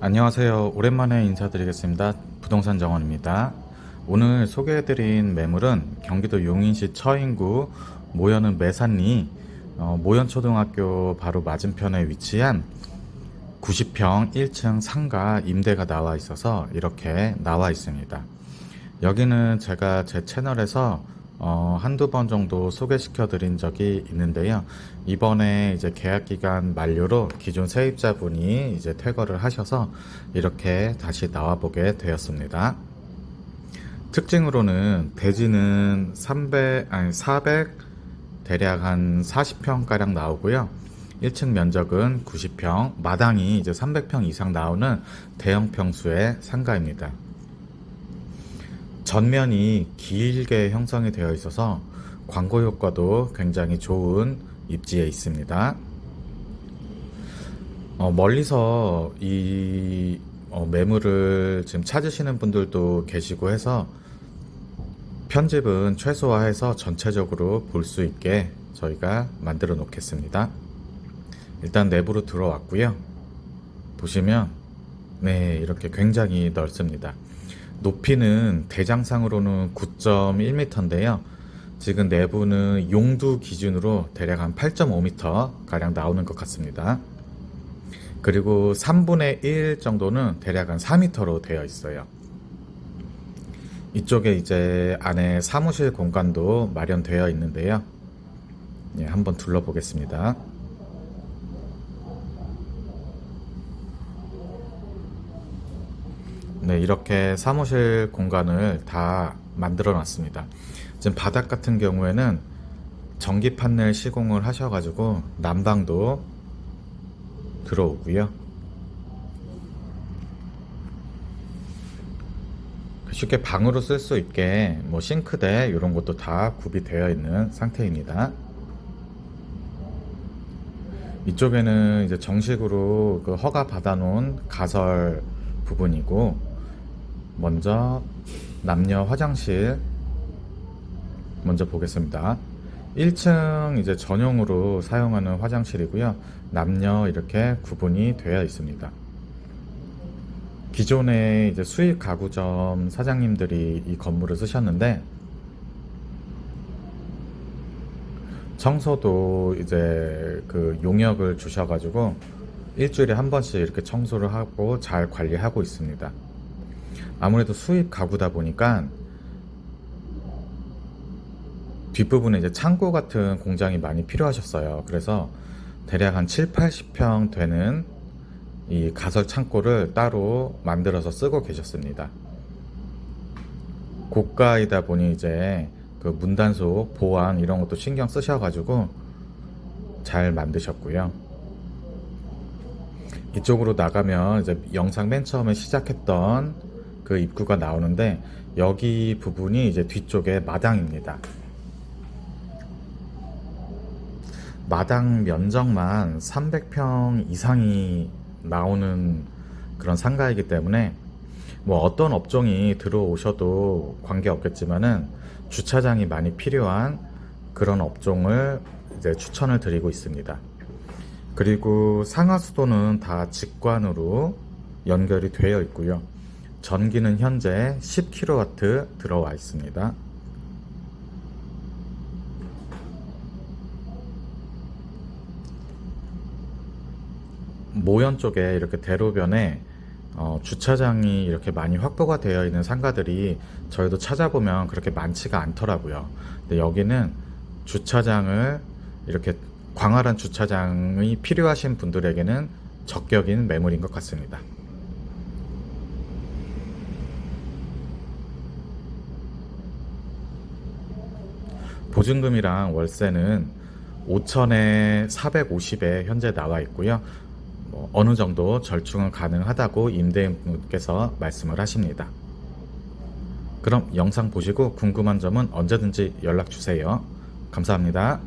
안녕하세요. 오랜만에 인사드리겠습니다. 부동산 정원입니다. 오늘 소개해드린 매물은 경기도 용인시 처인구 모연은 매산리 어, 모연초등학교 바로 맞은편에 위치한 90평 1층 상가 임대가 나와 있어서 이렇게 나와 있습니다. 여기는 제가 제 채널에서 어, 한두 번 정도 소개시켜 드린 적이 있는데요. 이번에 이제 계약 기간 만료로 기존 세입자분이 이제 퇴거를 하셔서 이렇게 다시 나와 보게 되었습니다. 특징으로는 대지는 300, 아니 400, 대략 한 40평 가량 나오고요. 1층 면적은 90평, 마당이 이제 300평 이상 나오는 대형 평수의 상가입니다. 전면이 길게 형성이 되어 있어서 광고 효과도 굉장히 좋은 입지에 있습니다. 어, 멀리서 이 어, 매물을 지금 찾으시는 분들도 계시고 해서 편집은 최소화해서 전체적으로 볼 수 있게 저희가 만들어 놓겠습니다. 일단 내부로 들어왔고요. 보시면 네 이렇게 굉장히 넓습니다. 높이는 대장상으로는 9.1m인데요. 지금 내부는 용두 기준으로 대략 한 8.5m 가량 나오는 것 같습니다. 그리고 3분의 1 정도는 대략 한 4m로 되어 있어요. 이쪽에 이제 안에 사무실 공간도 마련되어 있는데요. 예, 한번 둘러보겠습니다. 네, 이렇게 사무실 공간을 다 만들어 놨습니다. 지금 바닥 같은 경우에는 전기 판넬 시공을 하셔가지고 난방도 들어오고요. 쉽게 방으로 쓸 수 있게 뭐 싱크대 이런 것도 다 구비되어 있는 상태입니다. 이쪽에는 이제 정식으로 그 허가 받아놓은 가설 부분이고 먼저 남녀 화장실 먼저 보겠습니다. 1층 이제 전용으로 사용하는 화장실이고요. 남녀 이렇게 구분이 되어 있습니다. 기존에 이제 수익 가구점 사장님들이 이 건물을 쓰셨는데 청소도 이제 그 용역을 주셔가지고 일주일에 한 번씩 이렇게 청소를 하고 잘 관리하고 있습니다. 아무래도 수입 가구다 보니까 뒷부분에 이제 창고 같은 공장이 많이 필요하셨어요. 그래서 대략 한 7, 80평 되는 이 가설 창고를 따로 만들어서 쓰고 계셨습니다. 고가이다 보니 이제 그 문단속, 보안 이런 것도 신경 쓰셔가지고 잘 만드셨고요. 이쪽으로 나가면 이제 영상 맨 처음에 시작했던 그 입구가 나오는데 여기 부분이 이제 뒤쪽에 마당입니다. 마당 면적만 300평 이상이 나오는 그런 상가이기 때문에 뭐 어떤 업종이 들어오셔도 관계 없겠지만은 주차장이 많이 필요한 그런 업종을 이제 추천을 드리고 있습니다. 그리고 상하수도는 다 직관으로 연결이 되어 있고요. 전기는 현재 10kW 들어와 있습니다. 모현 쪽에 이렇게 대로변에 어, 주차장이 이렇게 많이 확보가 되어 있는 상가들이 저희도 찾아보면 그렇게 많지가 않더라고요. 근데 여기는 주차장을 이렇게 광활한 주차장이 필요하신 분들에게는 적격인 매물인 것 같습니다. 보증금이랑 월세는 5천에 450에 현재 나와 있고요. 뭐 어느 정도 절충은 가능하다고 임대인분께서 말씀을 하십니다. 그럼 영상 보시고 궁금한 점은 언제든지 연락 주세요. 감사합니다.